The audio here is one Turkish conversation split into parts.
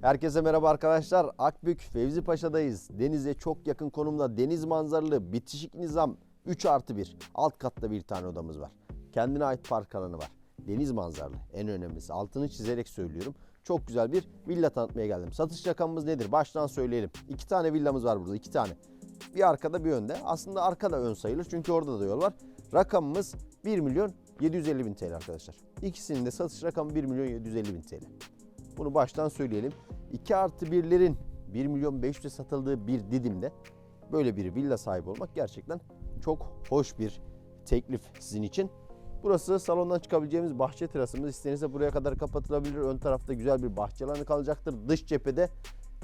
Herkese merhaba arkadaşlar. Akbük Fevzi Paşa'dayız. Denize çok yakın konumda deniz manzaralı bitişik nizam 3 artı 1. Alt katta bir tane odamız var. Kendine ait park alanı var. Deniz manzaralı en önemlisi. Altını çizerek söylüyorum. Çok güzel bir villa tanıtmaya geldim. Satış rakamımız nedir? Baştan söyleyelim. İki tane villamız var burada. iki tane. Bir arkada bir önde. Aslında arkada ön sayılır çünkü orada da yol var. Rakamımız 1 milyon 750 bin TL arkadaşlar. İkisinin de satış rakamı 1 milyon 750 bin TL. Bunu baştan söyleyelim. 2 artı 1'lerin 1 milyon 500'e satıldığı bir Didim'de böyle bir villa sahibi olmak gerçekten çok hoş bir teklif sizin için. Burası salondan çıkabileceğimiz bahçe terasımız. İstenirse buraya kadar kapatılabilir. Ön tarafta güzel bir bahçe alanı kalacaktır. Dış cephede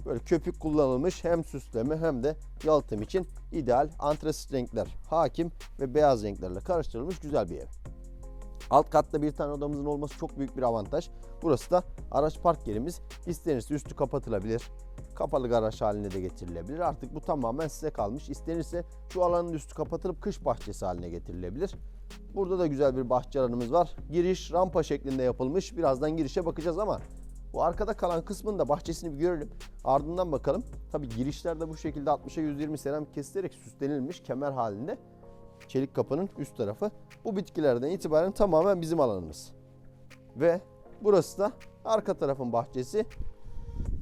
böyle köpük kullanılmış hem süsleme hem de yalıtım için ideal antresit renkler hakim ve beyaz renklerle karıştırılmış güzel bir ev. Alt katta bir tane odamızın olması çok büyük bir avantaj. Burası da araç park yerimiz. İstenirse üstü kapatılabilir. Kapalı garaj haline de getirilebilir. Artık bu tamamen size kalmış. İstenirse şu alanın üstü kapatılıp kış bahçesi haline getirilebilir. Burada da güzel bir bahçe alanımız var. Giriş rampa şeklinde yapılmış. Birazdan girişe bakacağız ama bu arkada kalan kısmın da bahçesini bir görelim. Ardından bakalım. Tabi girişlerde bu şekilde 60'a 120 seramik kesilerek süslenilmiş kemer halinde çelik kapının üst tarafı. Bu bitkilerden itibaren tamamen bizim alanımız. Ve burası da arka tarafın bahçesi.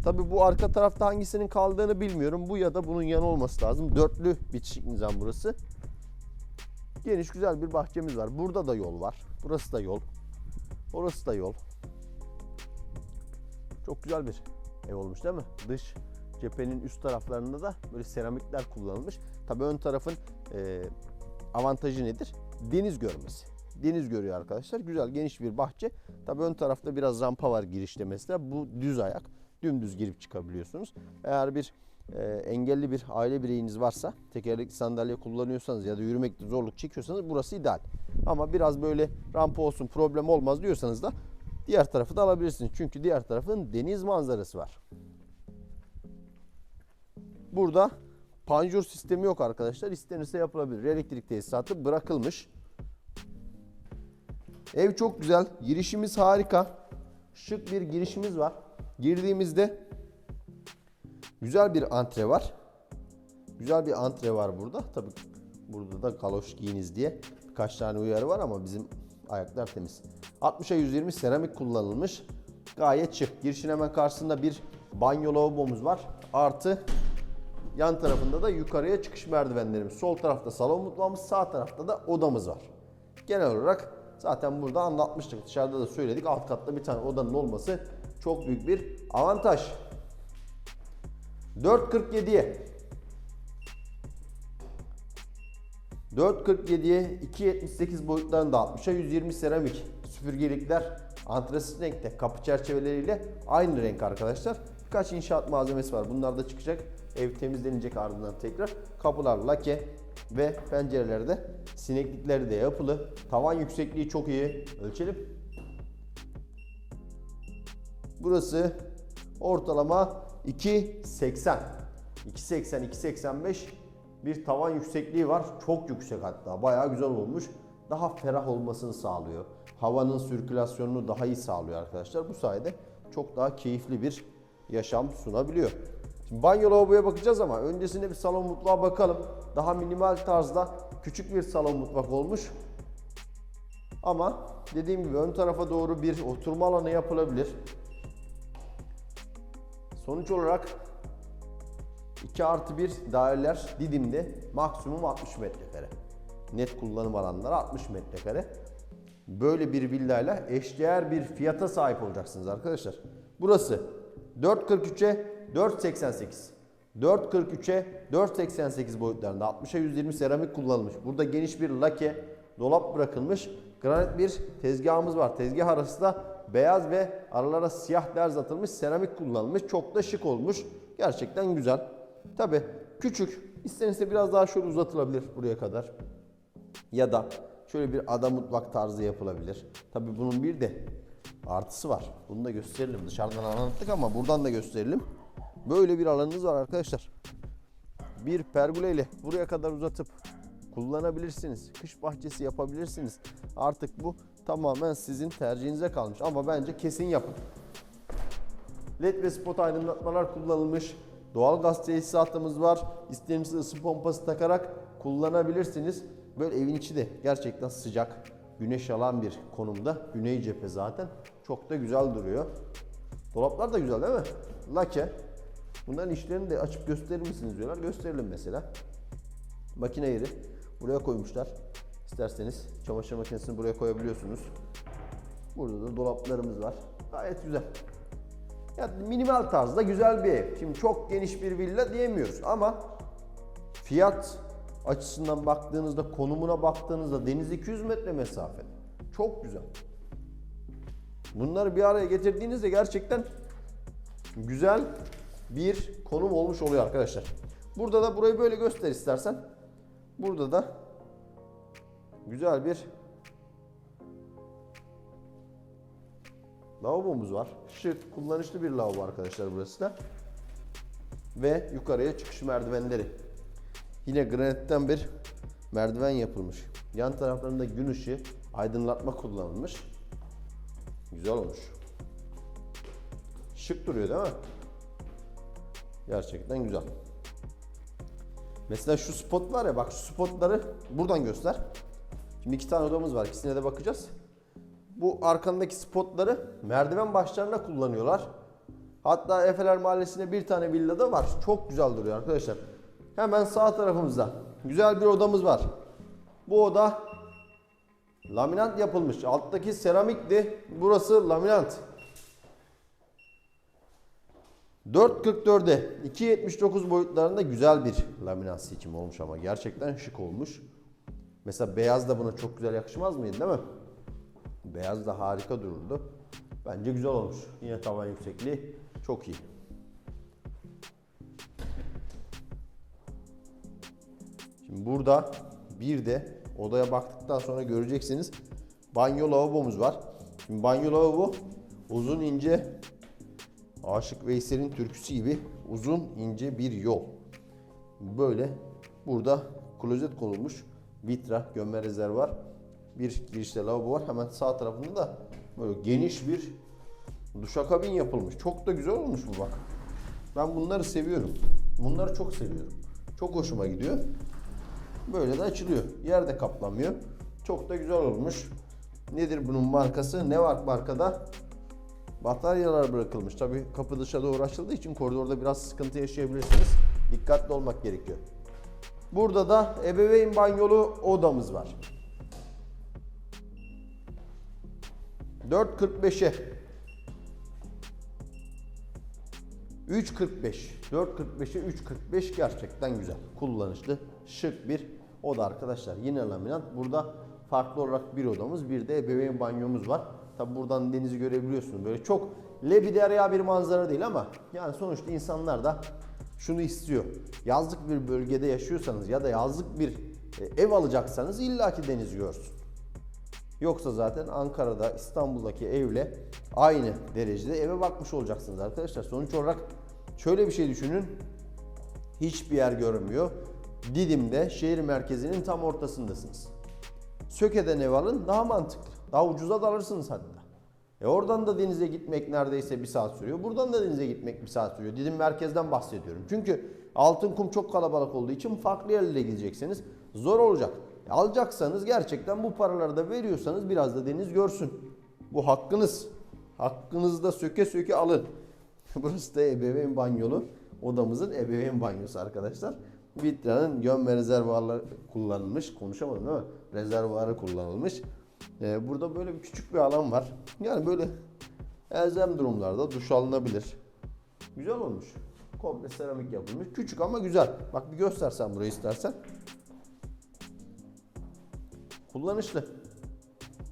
Tabi bu arka tarafta hangisinin kaldığını bilmiyorum. Bu ya da bunun yanı olması lazım. Dörtlü bitişik nizam burası. Geniş güzel bir bahçemiz var. Burada da yol var. Burası da yol. Orası da yol. Çok güzel bir ev olmuş değil mi? Dış cephenin üst taraflarında da böyle seramikler kullanılmış. Tabii ön tarafın e, avantajı nedir? Deniz görmesi. Deniz görüyor arkadaşlar. Güzel geniş bir bahçe. Tabii ön tarafta biraz rampa var girişte mesela. Bu düz ayak. Dümdüz girip çıkabiliyorsunuz. Eğer bir e, engelli bir aile bireyiniz varsa, tekerlekli sandalye kullanıyorsanız ya da yürümekte zorluk çekiyorsanız burası ideal. Ama biraz böyle rampa olsun problem olmaz diyorsanız da diğer tarafı da alabilirsiniz. Çünkü diğer tarafın deniz manzarası var. Burada panjur sistemi yok arkadaşlar. İstenirse yapılabilir. Elektrik tesisatı bırakılmış. Ev çok güzel. Girişimiz harika. Şık bir girişimiz var. Girdiğimizde güzel bir antre var. Güzel bir antre var burada. Tabii burada da galoş giyiniz diye birkaç tane uyarı var ama bizim ayaklar temiz. 60'a 120 seramik kullanılmış. Gayet şık. Girişin hemen karşısında bir banyo lavabomuz var. Artı yan tarafında da yukarıya çıkış merdivenlerimiz. Sol tarafta salon mutfağımız, sağ tarafta da odamız var. Genel olarak zaten burada anlatmıştık. Dışarıda da söyledik. Alt katta bir tane odanın olması çok büyük bir avantaj. 4.47'ye 4.47'ye 2.78 boyutlarında 60'a 120 seramik süpürgelikler antresit renkte kapı çerçeveleriyle aynı renk arkadaşlar. Birkaç inşaat malzemesi var. Bunlar da çıkacak. Ev temizlenecek ardından tekrar. Kapılar lake ve pencerelerde sineklikleri de yapılı. Tavan yüksekliği çok iyi. Ölçelim. Burası ortalama 2.80. 2.80 2.85 bir tavan yüksekliği var. Çok yüksek hatta. Bayağı güzel olmuş. Daha ferah olmasını sağlıyor. Havanın sirkülasyonunu daha iyi sağlıyor arkadaşlar. Bu sayede çok daha keyifli bir yaşam sunabiliyor. Şimdi banyo lavaboya bakacağız ama öncesinde bir salon mutfağa bakalım. Daha minimal tarzda küçük bir salon mutfak olmuş. Ama dediğim gibi ön tarafa doğru bir oturma alanı yapılabilir. Sonuç olarak 2 artı 1 daireler Didim'de maksimum 60 metrekare. Net kullanım alanları 60 metrekare. Böyle bir villayla eşdeğer bir fiyata sahip olacaksınız arkadaşlar. Burası 4.43'e 4.88. 4.43'e 4.88 boyutlarında 60'a 120 seramik kullanılmış. Burada geniş bir lake dolap bırakılmış. Granit bir tezgahımız var. Tezgah arası da beyaz ve aralara siyah derz atılmış seramik kullanılmış. Çok da şık olmuş. Gerçekten güzel. Tabi küçük. İstenirse biraz daha şöyle uzatılabilir buraya kadar. Ya da şöyle bir ada mutfak tarzı yapılabilir. Tabi bunun bir de artısı var. Bunu da gösterelim. Dışarıdan anlattık ama buradan da gösterelim. Böyle bir alanınız var arkadaşlar. Bir pergoleyle buraya kadar uzatıp kullanabilirsiniz. Kış bahçesi yapabilirsiniz. Artık bu tamamen sizin tercihinize kalmış ama bence kesin yapın. LED ve spot aydınlatmalar kullanılmış. Doğal gaz tesisatımız var. İstediğiniz ısı pompası takarak kullanabilirsiniz. Böyle evin içi de gerçekten sıcak. Güneş alan bir konumda. Güney cephe zaten. Çok da güzel duruyor. Dolaplar da güzel değil mi? Lake. Bunların işlerini de açıp gösterir misiniz diyorlar. Gösterelim mesela. Makine yeri. Buraya koymuşlar. İsterseniz çamaşır makinesini buraya koyabiliyorsunuz. Burada da dolaplarımız var. Gayet güzel. Yani minimal tarzda güzel bir ev. Şimdi çok geniş bir villa diyemiyoruz ama fiyat açısından baktığınızda, konumuna baktığınızda deniz 200 metre mesafe. Çok güzel. Bunları bir araya getirdiğinizde gerçekten güzel bir konum olmuş oluyor arkadaşlar. Burada da burayı böyle göster istersen. Burada da güzel bir lavabomuz var. Şık, kullanışlı bir lavabo arkadaşlar burası da. Ve yukarıya çıkış merdivenleri. Yine granitten bir merdiven yapılmış. Yan taraflarında gün ışığı, aydınlatma kullanılmış. Güzel olmuş. Şık duruyor değil mi? Gerçekten güzel. Mesela şu spot var ya bak şu spotları buradan göster. Şimdi iki tane odamız var. İkisine de bakacağız. Bu arkandaki spotları merdiven başlarına kullanıyorlar. Hatta Efeler Mahallesi'nde bir tane villada var. Çok güzel duruyor arkadaşlar. Hemen sağ tarafımızda güzel bir odamız var. Bu oda laminat yapılmış. Alttaki seramikti. Burası laminat. 4.44'e 2.79 boyutlarında güzel bir laminat seçimi olmuş ama gerçekten şık olmuş. Mesela beyaz da buna çok güzel yakışmaz mıydı değil mi? Beyaz da harika dururdu. Bence güzel olmuş. Yine tavan yüksekliği çok iyi. Şimdi burada bir de odaya baktıktan sonra göreceksiniz banyo lavabomuz var. Şimdi banyo lavabo uzun ince Aşık Veysel'in türküsü gibi uzun ince bir yol. Böyle burada klozet konulmuş. Vitra, gömme rezervuar. Bir girişte lavabo var. Hemen sağ tarafında da böyle geniş bir duşakabin yapılmış. Çok da güzel olmuş bu bak. Ben bunları seviyorum. Bunları çok seviyorum. Çok hoşuma gidiyor. Böyle de açılıyor. Yerde kaplanmıyor. Çok da güzel olmuş. Nedir bunun markası? Ne var markada? Bataryalar bırakılmış. Tabi kapı dışa doğru açıldığı için koridorda biraz sıkıntı yaşayabilirsiniz. Dikkatli olmak gerekiyor. Burada da ebeveyn banyolu odamız var. 4.45'e 3.45 4.45'e 3.45 gerçekten güzel. Kullanışlı, şık bir oda arkadaşlar. Yine laminat. Burada farklı olarak bir odamız, bir de ebeveyn banyomuz var. Tabi buradan denizi görebiliyorsunuz. Böyle çok lebiderya bir manzara değil ama yani sonuçta insanlar da şunu istiyor. Yazlık bir bölgede yaşıyorsanız ya da yazlık bir e, ev alacaksanız illaki deniz görsün. Yoksa zaten Ankara'da, İstanbul'daki evle aynı derecede eve bakmış olacaksınız arkadaşlar. Sonuç olarak şöyle bir şey düşünün. Hiçbir yer görünmüyor. Didim'de şehir merkezinin tam ortasındasınız. Söke'den ev alın daha mantıklı. Daha ucuza da alırsınız hatta. E oradan da denize gitmek neredeyse bir saat sürüyor. Buradan da denize gitmek bir saat sürüyor. Didim merkezden bahsediyorum. Çünkü altın kum çok kalabalık olduğu için farklı yerlere gideceksiniz. Zor olacak. E alacaksanız gerçekten bu paraları da veriyorsanız biraz da deniz görsün. Bu hakkınız. Hakkınızda söke söke alın. Burası da ebeveyn banyolu. Odamızın ebeveyn banyosu arkadaşlar. Vitra'nın gömme rezervuarları kullanılmış. Konuşamadım değil mi? Rezervuarı kullanılmış. Ee, burada böyle bir küçük bir alan var. Yani böyle elzem durumlarda duş alınabilir. Güzel olmuş. Komple seramik yapılmış. Küçük ama güzel. Bak bir göstersen burayı istersen. Kullanışlı.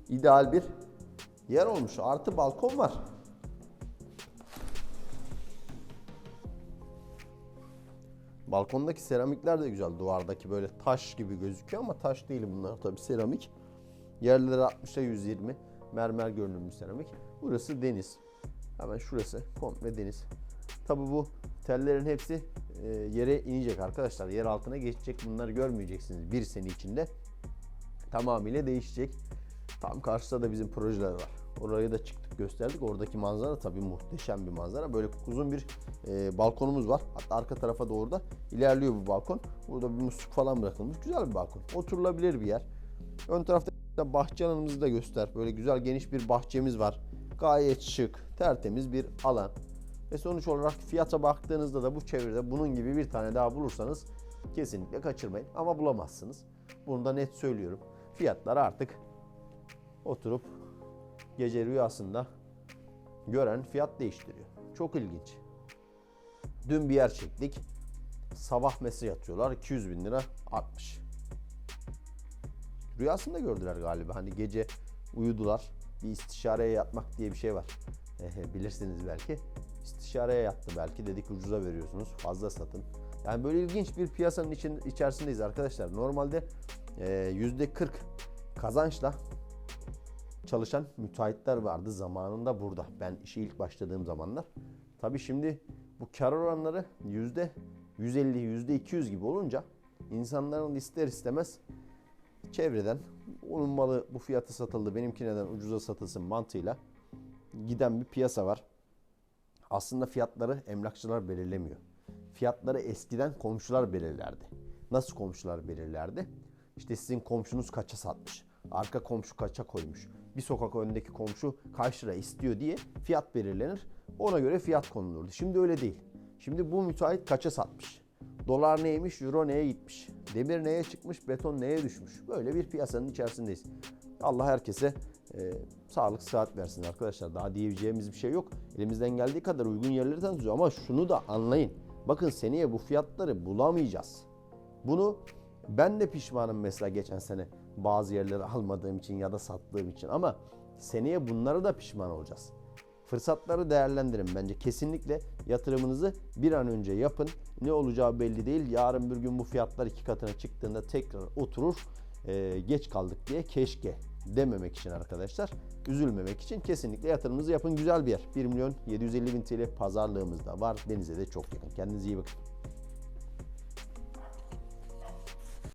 İdeal bir yer olmuş. Artı balkon var. Balkondaki seramikler de güzel. Duvardaki böyle taş gibi gözüküyor ama taş değil bunlar tabii seramik. Yerleri 60'a 120. Mermer görünümlü seramik. Burası deniz. Hemen şurası komple deniz. Tabi bu tellerin hepsi e, yere inecek arkadaşlar. Yer altına geçecek. Bunları görmeyeceksiniz bir sene içinde. Tamamıyla değişecek. Tam karşıda da bizim projeler var. Oraya da çıktık gösterdik. Oradaki manzara tabii muhteşem bir manzara. Böyle uzun bir e, balkonumuz var. Hatta arka tarafa doğru da ilerliyor bu balkon. Burada bir musluk falan bırakılmış. Güzel bir balkon. Oturulabilir bir yer. Ön tarafta da bahçe alanımızı da göster. Böyle güzel geniş bir bahçemiz var. Gayet şık, tertemiz bir alan. Ve sonuç olarak fiyata baktığınızda da bu çevrede bunun gibi bir tane daha bulursanız kesinlikle kaçırmayın. Ama bulamazsınız. Bunu da net söylüyorum. Fiyatlar artık oturup gece rüyasında gören fiyat değiştiriyor. Çok ilginç. Dün bir yer çektik. Sabah mesaj atıyorlar 200 bin lira artmış. Rüyasında gördüler galiba. Hani gece uyudular. Bir istişareye yatmak diye bir şey var. Bilirsiniz belki. İstişareye yattı belki. Dedik ucuza veriyorsunuz. Fazla satın. Yani böyle ilginç bir piyasanın için, içerisindeyiz arkadaşlar. Normalde e, %40 kazançla çalışan müteahhitler vardı zamanında burada. Ben işe ilk başladığım zamanlar. Tabii şimdi bu kar oranları yüzde 150, yüzde 200 gibi olunca insanların ister istemez çevreden onun malı bu fiyata satıldı benimki neden ucuza satılsın mantığıyla giden bir piyasa var. Aslında fiyatları emlakçılar belirlemiyor. Fiyatları eskiden komşular belirlerdi. Nasıl komşular belirlerdi? İşte sizin komşunuz kaça satmış. Arka komşu kaça koymuş. Bir sokak önündeki komşu kaç lira istiyor diye fiyat belirlenir. Ona göre fiyat konulurdu. Şimdi öyle değil. Şimdi bu müteahhit kaça satmış? Dolar neymiş, euro neye gitmiş? Demir neye çıkmış, beton neye düşmüş? Böyle bir piyasanın içerisindeyiz. Allah herkese e, sağlık sıhhat versin arkadaşlar. Daha diyeceğimiz bir şey yok. Elimizden geldiği kadar uygun yerleri tanıtıyoruz ama şunu da anlayın. Bakın seneye bu fiyatları bulamayacağız. Bunu ben de pişmanım mesela geçen sene bazı yerleri almadığım için ya da sattığım için ama seneye bunları da pişman olacağız. Fırsatları değerlendirin bence. Kesinlikle yatırımınızı bir an önce yapın. Ne olacağı belli değil. Yarın bir gün bu fiyatlar iki katına çıktığında tekrar oturur. Ee, geç kaldık diye keşke dememek için arkadaşlar. Üzülmemek için kesinlikle yatırımınızı yapın. Güzel bir yer. 1 milyon 750 bin TL pazarlığımız da var. Denize de çok yakın. Kendinize iyi bakın.